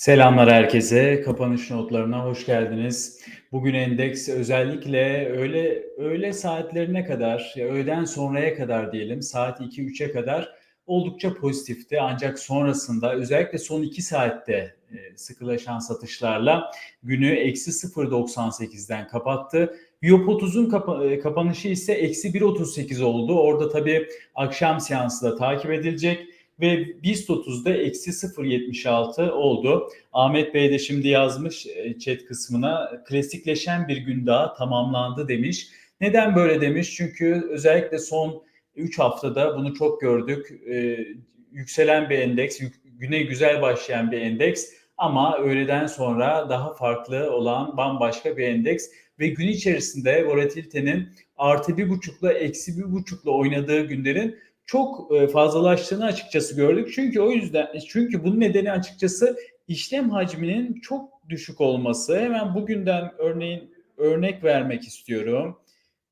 Selamlar herkese. Kapanış notlarına hoş geldiniz. Bugün endeks özellikle öğle öğle saatlerine kadar, ya öğleden sonraya kadar diyelim, saat 2-3'e kadar oldukça pozitifti. Ancak sonrasında özellikle son 2 saatte e, sıkılaşan satışlarla günü eksi 0.98'den kapattı. Biop 30'un kapa- e, kapanışı ise eksi 1.38 oldu. Orada tabii akşam seansı da takip edilecek ve BIST 30'da eksi 0.76 oldu. Ahmet Bey de şimdi yazmış e, chat kısmına klasikleşen bir gün daha tamamlandı demiş. Neden böyle demiş? Çünkü özellikle son 3 haftada bunu çok gördük. Ee, yükselen bir endeks, güne güzel başlayan bir endeks ama öğleden sonra daha farklı olan bambaşka bir endeks ve gün içerisinde volatilitenin artı bir buçukla eksi bir buçukla oynadığı günlerin çok e, fazlalaştığını açıkçası gördük. Çünkü o yüzden çünkü bunun nedeni açıkçası işlem hacminin çok düşük olması. Hemen bugünden örneğin örnek vermek istiyorum.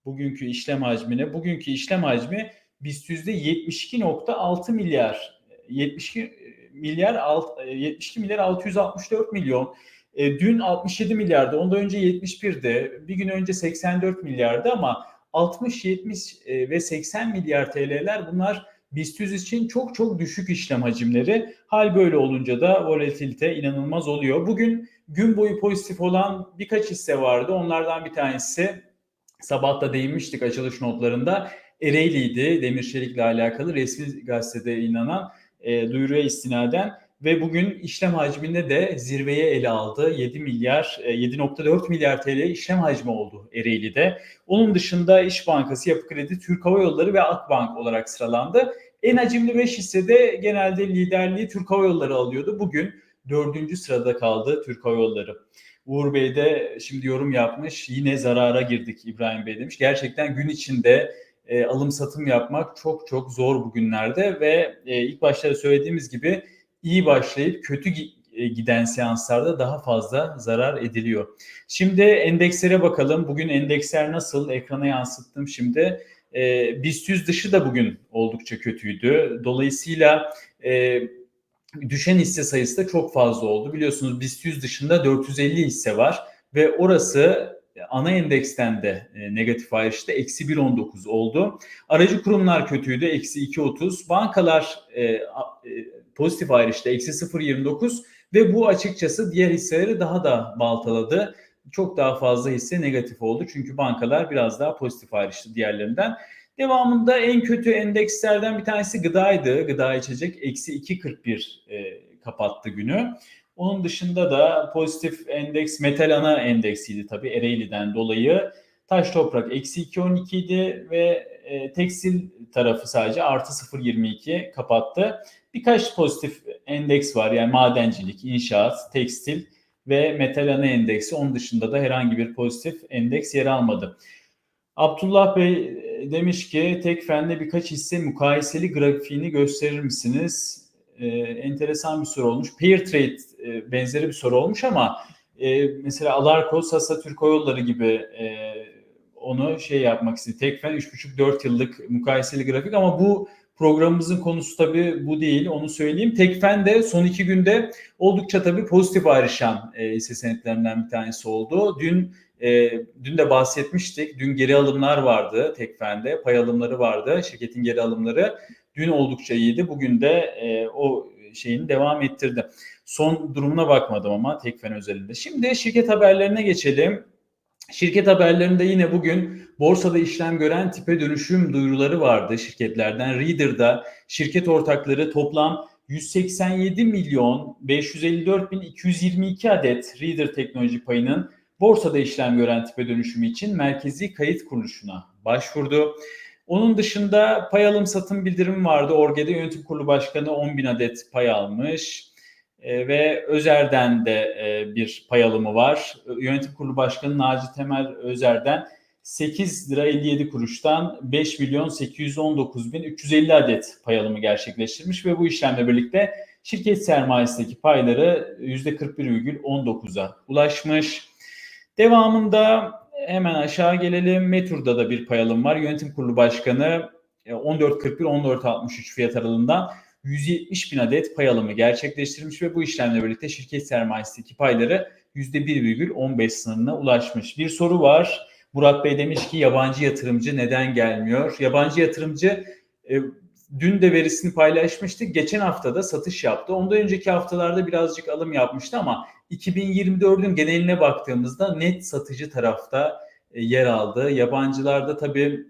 Bugünkü işlem hacmine. Bugünkü işlem hacmi yüzde 72.6 milyar 72 milyar alt- 72 milyar 664 milyon. E, dün 67 milyardı. Ondan önce 71'di. Bir gün önce 84 milyardı ama 60, 70 e, ve 80 milyar TL'ler bunlar BIST 100 için çok çok düşük işlem hacimleri. Hal böyle olunca da volatilite inanılmaz oluyor. Bugün gün boyu pozitif olan birkaç hisse vardı. Onlardan bir tanesi sabah da değinmiştik açılış notlarında. Ereğli'ydi demir çelikle alakalı resmi gazetede inanan e, duyuruya istinaden ve bugün işlem hacminde de zirveye ele aldı. 7 milyar, e, 7.4 milyar TL işlem hacmi oldu Ereğli'de. Onun dışında İş Bankası, Yapı Kredi, Türk Hava Yolları ve Akbank olarak sıralandı. En hacimli 5 hissede genelde liderliği Türk Hava Yolları alıyordu. Bugün dördüncü sırada kaldı Türk Hava Yolları. Uğur Bey de şimdi yorum yapmış. Yine zarara girdik İbrahim Bey demiş. Gerçekten gün içinde e, alım satım yapmak çok çok zor bugünlerde ve e, ilk başta söylediğimiz gibi iyi başlayıp kötü e, giden seanslarda daha fazla zarar ediliyor. Şimdi endekslere bakalım. Bugün endeksler nasıl? Ekrana yansıttım şimdi. E, BIST 100 dışı da bugün oldukça kötüydü. Dolayısıyla e, düşen hisse sayısı da çok fazla oldu. Biliyorsunuz BIST 100 dışında 450 hisse var ve orası ana endeksten de e, negatif ayrışta eksi 1.19 oldu. Aracı kurumlar kötüydü eksi 2.30. Bankalar e, e, pozitif ayrışta eksi 0.29 ve bu açıkçası diğer hisseleri daha da baltaladı. Çok daha fazla hisse negatif oldu çünkü bankalar biraz daha pozitif ayrıştı diğerlerinden. Devamında en kötü endekslerden bir tanesi gıdaydı. Gıda içecek eksi 2.41 e, kapattı günü. Onun dışında da pozitif endeks metal ana endeksiydi tabii Ereğli'den dolayı. Taş toprak eksi 2.12 idi ve e, tekstil tarafı sadece artı 0.22 kapattı. Birkaç pozitif endeks var yani madencilik, inşaat, tekstil ve metal ana endeksi. Onun dışında da herhangi bir pozitif endeks yer almadı. Abdullah Bey e, demiş ki tek fende birkaç hisse mukayeseli grafiğini gösterir misiniz? Ee, enteresan bir soru olmuş. Pair trade e, benzeri bir soru olmuş ama e, mesela Alarko, Sasa, Türk Yolları gibi e, onu şey yapmak istedi. Tek fen 3,5-4 yıllık mukayeseli grafik ama bu programımızın konusu tabii bu değil onu söyleyeyim. Tekfen de son iki günde oldukça tabii pozitif ayrışan e, hisse senetlerinden bir tanesi oldu. Dün e, dün de bahsetmiştik. Dün geri alımlar vardı Tekfen'de. Pay alımları vardı. Şirketin geri alımları. Dün oldukça iyiydi. Bugün de e, o şeyini devam ettirdi. Son durumuna bakmadım ama Tekfen özelinde. Şimdi şirket haberlerine geçelim. Şirket haberlerinde yine bugün borsada işlem gören tipe dönüşüm duyuruları vardı şirketlerden. Reader'da şirket ortakları toplam 187 milyon 554 bin 222 adet Reader teknoloji payının borsada işlem gören tipe dönüşümü için merkezi kayıt kuruluşuna başvurdu. Onun dışında pay alım satım bildirimi vardı. Orge'de yönetim kurulu başkanı 10 bin adet pay almış. E, ve Özer'den de e, bir pay alımı var. Yönetim kurulu başkanı Naci Temel Özer'den 8 lira 57 kuruştan 5 milyon 819 bin 350 adet pay alımı gerçekleştirmiş ve bu işlemle birlikte şirket sermayesindeki payları %41,19'a ulaşmış. Devamında hemen aşağı gelelim. Metur'da da bir pay alım var. Yönetim kurulu başkanı e, 14.41-14.63 fiyat aralığından 170 bin adet pay alımı gerçekleştirmiş ve bu işlemle birlikte şirket sermayesindeki payları %1,15 sınırına ulaşmış. Bir soru var. Murat Bey demiş ki yabancı yatırımcı neden gelmiyor? Yabancı yatırımcı e, dün de verisini paylaşmıştık. Geçen haftada satış yaptı. Ondan önceki haftalarda birazcık alım yapmıştı ama 2024'ün geneline baktığımızda net satıcı tarafta e, yer aldı. Yabancılarda tabii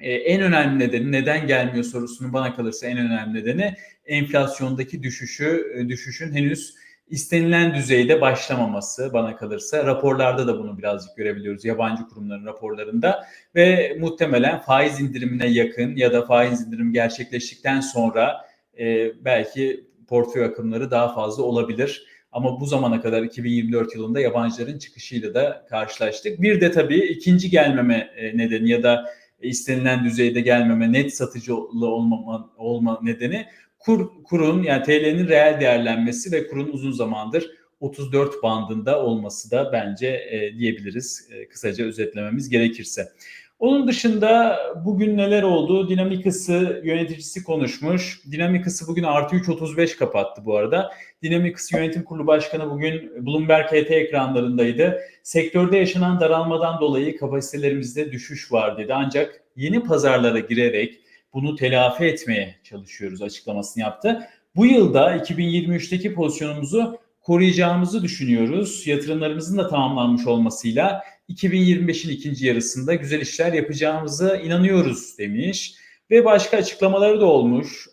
e, en önemli nedeni neden gelmiyor sorusunun bana kalırsa en önemli nedeni enflasyondaki düşüşü e, düşüşün henüz istenilen düzeyde başlamaması bana kalırsa. Raporlarda da bunu birazcık görebiliyoruz yabancı kurumların raporlarında ve muhtemelen faiz indirimine yakın ya da faiz indirim gerçekleştikten sonra e, belki portföy akımları daha fazla olabilir. Ama bu zamana kadar 2024 yılında yabancıların çıkışıyla da karşılaştık. Bir de tabii ikinci gelmeme e, nedeni ya da istenilen düzeyde gelmeme, net satıcılı olmama, olma nedeni kur, kurun yani TL'nin reel değerlenmesi ve kurun uzun zamandır 34 bandında olması da bence e, diyebiliriz e, kısaca özetlememiz gerekirse. Onun dışında bugün neler oldu? Dinamikası yöneticisi konuşmuş. Dinamikası bugün artı 3.35 kapattı bu arada. Dinamikası Yönetim Kurulu Başkanı bugün Bloomberg HT ekranlarındaydı. Sektörde yaşanan daralmadan dolayı kapasitelerimizde düşüş var dedi. Ancak yeni pazarlara girerek bunu telafi etmeye çalışıyoruz açıklamasını yaptı. Bu yılda 2023'teki pozisyonumuzu koruyacağımızı düşünüyoruz. Yatırımlarımızın da tamamlanmış olmasıyla 2025'in ikinci yarısında güzel işler yapacağımıza inanıyoruz demiş. Ve başka açıklamaları da olmuş.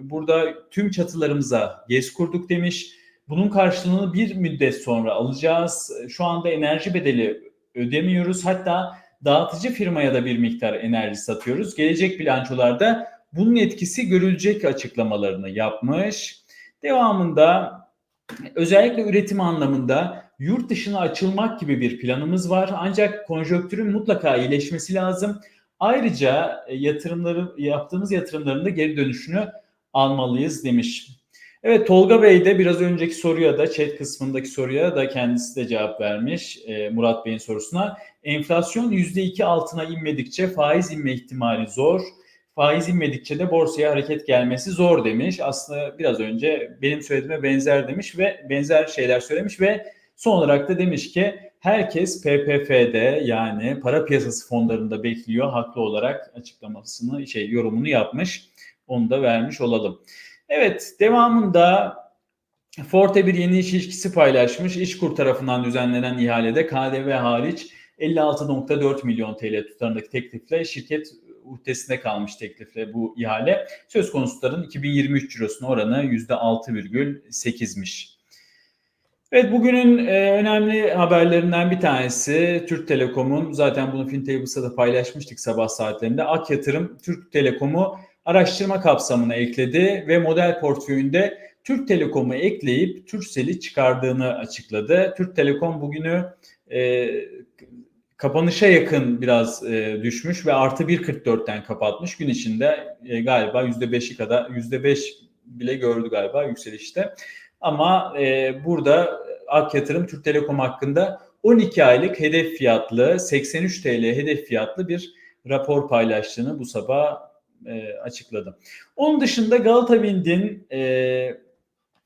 Burada tüm çatılarımıza GES kurduk demiş. Bunun karşılığını bir müddet sonra alacağız. Şu anda enerji bedeli ödemiyoruz. Hatta dağıtıcı firmaya da bir miktar enerji satıyoruz. Gelecek bilançolarda bunun etkisi görülecek açıklamalarını yapmış. Devamında özellikle üretim anlamında yurt dışına açılmak gibi bir planımız var. Ancak konjonktürün mutlaka iyileşmesi lazım. Ayrıca e, yatırımları yaptığımız yatırımların da geri dönüşünü almalıyız demiş. Evet Tolga Bey de biraz önceki soruya da chat kısmındaki soruya da kendisi de cevap vermiş e, Murat Bey'in sorusuna. Enflasyon %2 altına inmedikçe faiz inme ihtimali zor. Faiz inmedikçe de borsaya hareket gelmesi zor demiş. Aslında biraz önce benim söylediğime benzer demiş ve benzer şeyler söylemiş ve son olarak da demiş ki herkes PPF'de yani para piyasası fonlarında bekliyor haklı olarak açıklamasını şey yorumunu yapmış. Onu da vermiş olalım. Evet devamında Forte bir yeni iş ilişkisi paylaşmış. İşkur tarafından düzenlenen ihalede KDV hariç 56.4 milyon TL tutarındaki teklifle şirket uhdesinde kalmış teklifle bu ihale. Söz konusuların 2023 cirosuna oranı %6,8'miş. Evet bugünün e, önemli haberlerinden bir tanesi Türk Telekom'un zaten bunu FinTables'ta da paylaşmıştık sabah saatlerinde. Ak Yatırım Türk Telekom'u araştırma kapsamına ekledi ve model portföyünde Türk Telekom'u ekleyip Türkcell'i çıkardığını açıkladı. Türk Telekom bugünü e, kapanışa yakın biraz e, düşmüş ve artı 1.44'ten kapatmış. Gün içinde e, galiba %5'i kadar %5 bile gördü galiba yükselişte. Ama e, burada Ak Yatırım Türk Telekom hakkında 12 aylık hedef fiyatlı 83 TL hedef fiyatlı bir rapor paylaştığını bu sabah e, açıkladı. Onun dışında Galata Wind'in e,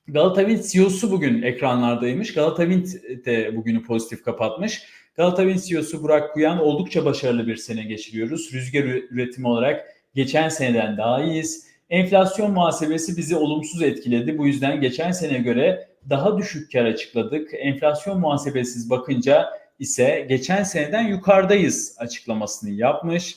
Galata Wind CEO'su bugün ekranlardaymış. Galata Wind de bugünü pozitif kapatmış. Galata Wind CEO'su Burak Kuyan oldukça başarılı bir sene geçiriyoruz. Rüzgar üretimi olarak geçen seneden daha iyiyiz. Enflasyon muhasebesi bizi olumsuz etkiledi. Bu yüzden geçen sene göre daha düşük kar açıkladık. Enflasyon muhasebesiz bakınca ise geçen seneden yukarıdayız açıklamasını yapmış.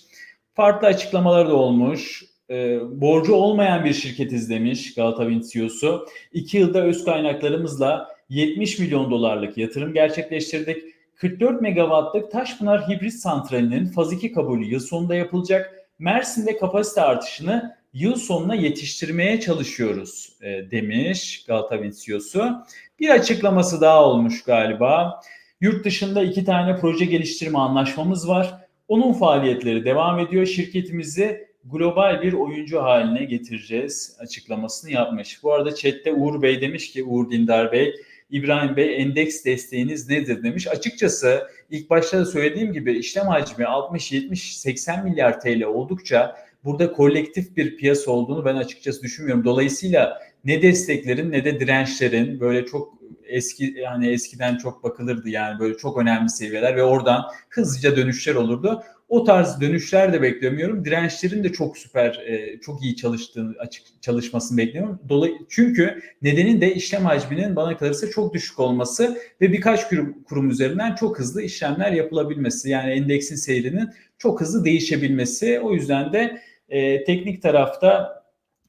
Farklı açıklamalar da olmuş. E, borcu olmayan bir şirketiz demiş Galata Wind CEO'su. İki yılda öz kaynaklarımızla 70 milyon dolarlık yatırım gerçekleştirdik. 44 megawattlık Taşpınar Hibrit Santrali'nin faz 2 kabulü yıl sonunda yapılacak. Mersin'de kapasite artışını yıl sonuna yetiştirmeye çalışıyoruz e, demiş Galata Wind CEO'su. Bir açıklaması daha olmuş galiba. Yurt dışında iki tane proje geliştirme anlaşmamız var. Onun faaliyetleri devam ediyor. Şirketimizi global bir oyuncu haline getireceğiz açıklamasını yapmış. Bu arada chatte Uğur Bey demiş ki Uğur Dindar Bey İbrahim Bey endeks desteğiniz nedir demiş. Açıkçası ilk başta da söylediğim gibi işlem hacmi 60, 70, 80 milyar TL oldukça burada kolektif bir piyasa olduğunu ben açıkçası düşünmüyorum. Dolayısıyla ne desteklerin ne de dirençlerin böyle çok eski yani eskiden çok bakılırdı yani böyle çok önemli seviyeler ve oradan hızlıca dönüşler olurdu. O tarz dönüşler de beklemiyorum. Dirençlerin de çok süper, e, çok iyi çalıştığını, açık çalışmasını bekliyorum. Dolayı çünkü nedenin de işlem hacminin bana kalırsa çok düşük olması ve birkaç kurum, kurum üzerinden çok hızlı işlemler yapılabilmesi. Yani endeksin seyrinin çok hızlı değişebilmesi. O yüzden de e, teknik tarafta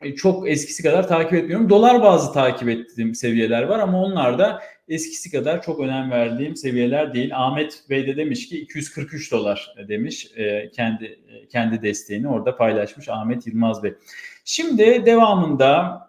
e, çok eskisi kadar takip etmiyorum. Dolar bazı takip ettiğim seviyeler var ama onlar da eskisi kadar çok önem verdiğim seviyeler değil. Ahmet Bey de demiş ki 243 dolar demiş e, kendi e, kendi desteğini orada paylaşmış Ahmet Yılmaz Bey. Şimdi devamında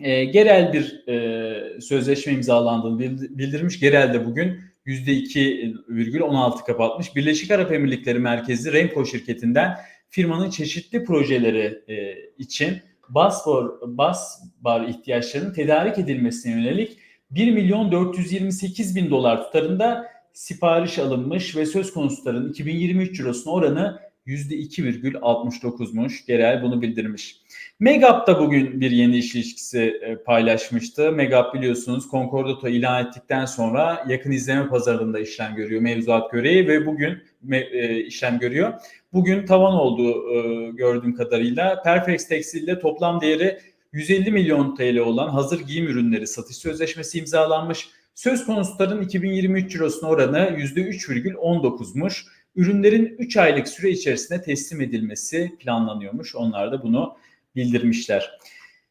e, genel bir e, sözleşme imzalandığını bildirmiş. Genel de bugün %2,16 kapatmış. Birleşik Arap Emirlikleri merkezli Remco şirketinden firmanın çeşitli projeleri e, için bas bar, bas bar ihtiyaçlarının tedarik edilmesine yönelik 1 milyon 428 bin dolar tutarında sipariş alınmış ve söz konusu tutarın 2023 cirosunun oranı %2,69'muş. Gerel bunu bildirmiş. Megap da bugün bir yeni iş ilişkisi e, paylaşmıştı. Megap biliyorsunuz Concordato ilan ettikten sonra yakın izleme pazarında işlem görüyor mevzuat göreği ve bugün e, işlem görüyor. Bugün tavan oldu e, gördüğüm kadarıyla. Perfex Tekstil'de toplam değeri 150 milyon TL olan hazır giyim ürünleri satış sözleşmesi imzalanmış. Söz konusuların 2023 cirosunun oranı %3,19'muş. Ürünlerin 3 aylık süre içerisinde teslim edilmesi planlanıyormuş. Onlar da bunu bildirmişler.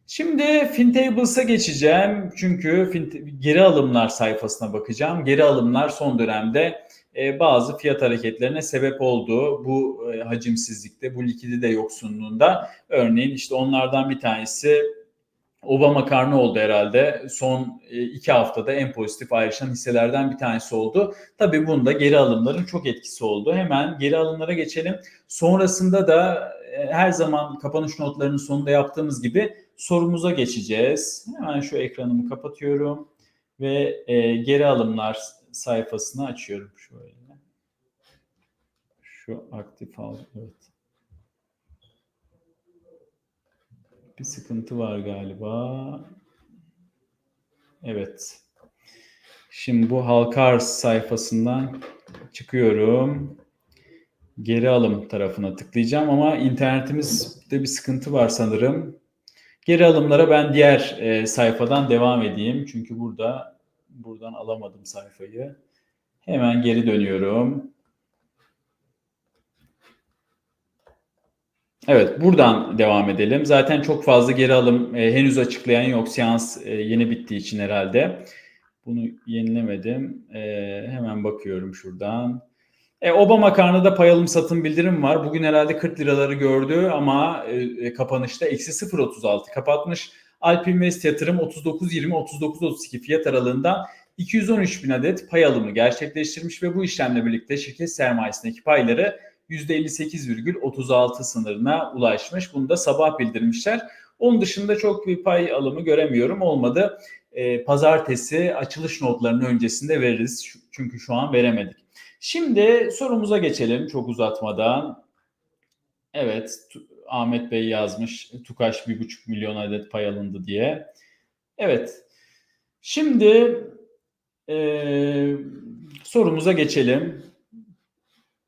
Şimdi FinTables'a geçeceğim. Çünkü geri alımlar sayfasına bakacağım. Geri alımlar son dönemde e, bazı fiyat hareketlerine sebep oldu. Bu e, hacimsizlikte, bu likidite yoksunluğunda. Örneğin işte onlardan bir tanesi Obama karnı oldu herhalde. Son e, iki haftada en pozitif ayrışan hisselerden bir tanesi oldu. Tabii bunda geri alımların çok etkisi oldu. Hemen geri alımlara geçelim. Sonrasında da her zaman kapanış notlarının sonunda yaptığımız gibi sorumuza geçeceğiz. Hemen şu ekranımı kapatıyorum ve geri alımlar sayfasını açıyorum şöyle. Şu aktif al. Evet. Bir sıkıntı var galiba. Evet. Şimdi bu halka sayfasından çıkıyorum. Geri alım tarafına tıklayacağım ama internetimizde bir sıkıntı var sanırım. Geri alımlara ben diğer e, sayfadan devam edeyim. Çünkü burada buradan alamadım sayfayı. Hemen geri dönüyorum. Evet, buradan devam edelim. Zaten çok fazla geri alım e, henüz açıklayan yok. Seans e, yeni bittiği için herhalde. Bunu yenilemedim. E, hemen bakıyorum şuradan. E, Obama karnında pay alım satım bildirim var. Bugün herhalde 40 liraları gördü ama e, e kapanışta eksi 0.36 kapatmış. Alp Invest yatırım 39.20-39.32 fiyat aralığında 213 bin adet pay alımı gerçekleştirmiş ve bu işlemle birlikte şirket sermayesindeki payları %58,36 sınırına ulaşmış. Bunu da sabah bildirmişler. Onun dışında çok bir pay alımı göremiyorum. Olmadı. E, pazartesi açılış notlarının öncesinde veririz. Çünkü şu an veremedik. Şimdi sorumuza geçelim çok uzatmadan. Evet Ahmet Bey yazmış Tukaş 1,5 milyon adet pay alındı diye. Evet. Şimdi e, sorumuza geçelim.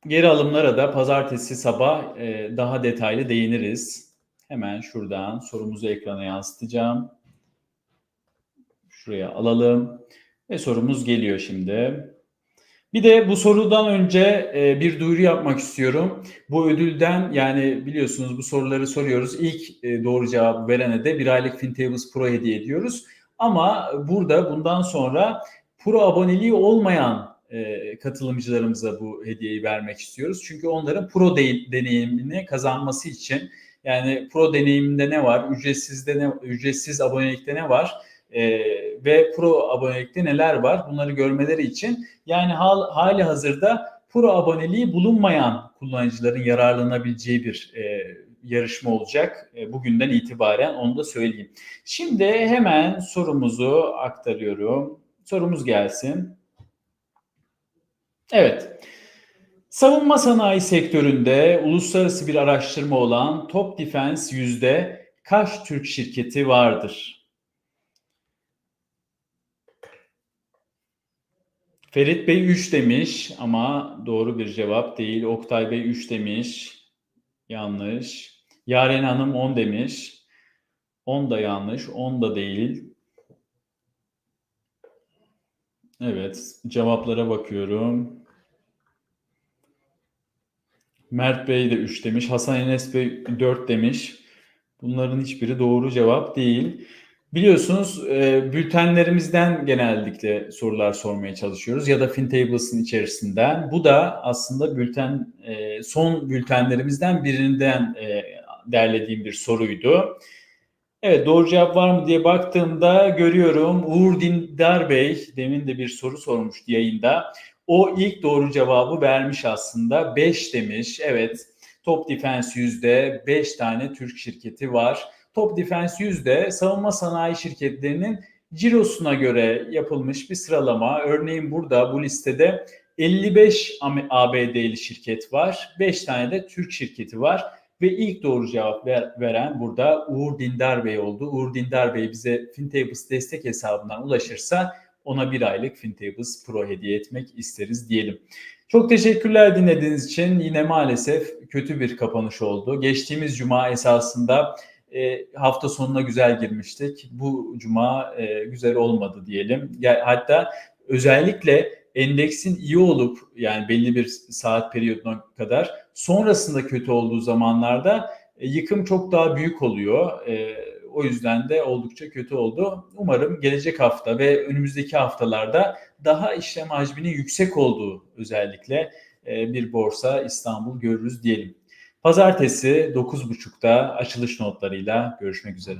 Geri alımlara da pazartesi sabah e, daha detaylı değiniriz. Hemen şuradan sorumuzu ekrana yansıtacağım. Şuraya alalım. Ve sorumuz geliyor şimdi. Bir de bu sorudan önce e, bir duyuru yapmak istiyorum. Bu ödülden yani biliyorsunuz bu soruları soruyoruz. İlk e, doğru cevabı verene de bir aylık FinTables Pro hediye ediyoruz. Ama burada bundan sonra Pro aboneliği olmayan e, katılımcılarımıza bu hediyeyi vermek istiyoruz. Çünkü onların pro de- deneyimini kazanması için yani pro deneyiminde ne var, ücretsizde ne, ücretsiz abonelikte ne var e, ve pro abonelikte neler var bunları görmeleri için yani hal, hali hazırda pro aboneliği bulunmayan kullanıcıların yararlanabileceği bir e, yarışma olacak e, bugünden itibaren onu da söyleyeyim. Şimdi hemen sorumuzu aktarıyorum. Sorumuz gelsin. Evet. Savunma sanayi sektöründe uluslararası bir araştırma olan Top Defense yüzde kaç Türk şirketi vardır? Ferit Bey 3 demiş ama doğru bir cevap değil. Oktay Bey 3 demiş. Yanlış. Yaren Hanım 10 demiş. 10 da yanlış. 10 da değil. Evet, cevaplara bakıyorum. Mert Bey de 3 demiş. Hasan Enes Bey 4 demiş. Bunların hiçbiri doğru cevap değil. Biliyorsunuz e, bültenlerimizden genellikle sorular sormaya çalışıyoruz ya da FinTables'ın içerisinden. Bu da aslında bülten e, son bültenlerimizden birinden e, derlediğim bir soruydu. Evet doğru cevap var mı diye baktığımda görüyorum Uğur Dindar Bey demin de bir soru sormuştu yayında. O ilk doğru cevabı vermiş aslında. 5 demiş. Evet Top Defense yüzde 5 tane Türk şirketi var. Top Defense yüzde savunma sanayi şirketlerinin cirosuna göre yapılmış bir sıralama. Örneğin burada bu listede 55 ABD'li şirket var. 5 tane de Türk şirketi var. Ve ilk doğru cevap ver, veren burada Uğur Dindar Bey oldu. Uğur Dindar Bey bize FinTables destek hesabından ulaşırsa ona bir aylık FinTables Pro hediye etmek isteriz diyelim. Çok teşekkürler dinlediğiniz için. Yine maalesef kötü bir kapanış oldu. Geçtiğimiz cuma esasında e, hafta sonuna güzel girmiştik. Bu cuma e, güzel olmadı diyelim. Ya, hatta özellikle endeksin iyi olup yani belli bir saat periyoduna kadar sonrasında kötü olduğu zamanlarda e, yıkım çok daha büyük oluyor. E, o yüzden de oldukça kötü oldu. Umarım gelecek hafta ve önümüzdeki haftalarda daha işlem hacminin yüksek olduğu özellikle e, bir borsa İstanbul görürüz diyelim. Pazartesi 9.30'da açılış notlarıyla görüşmek üzere.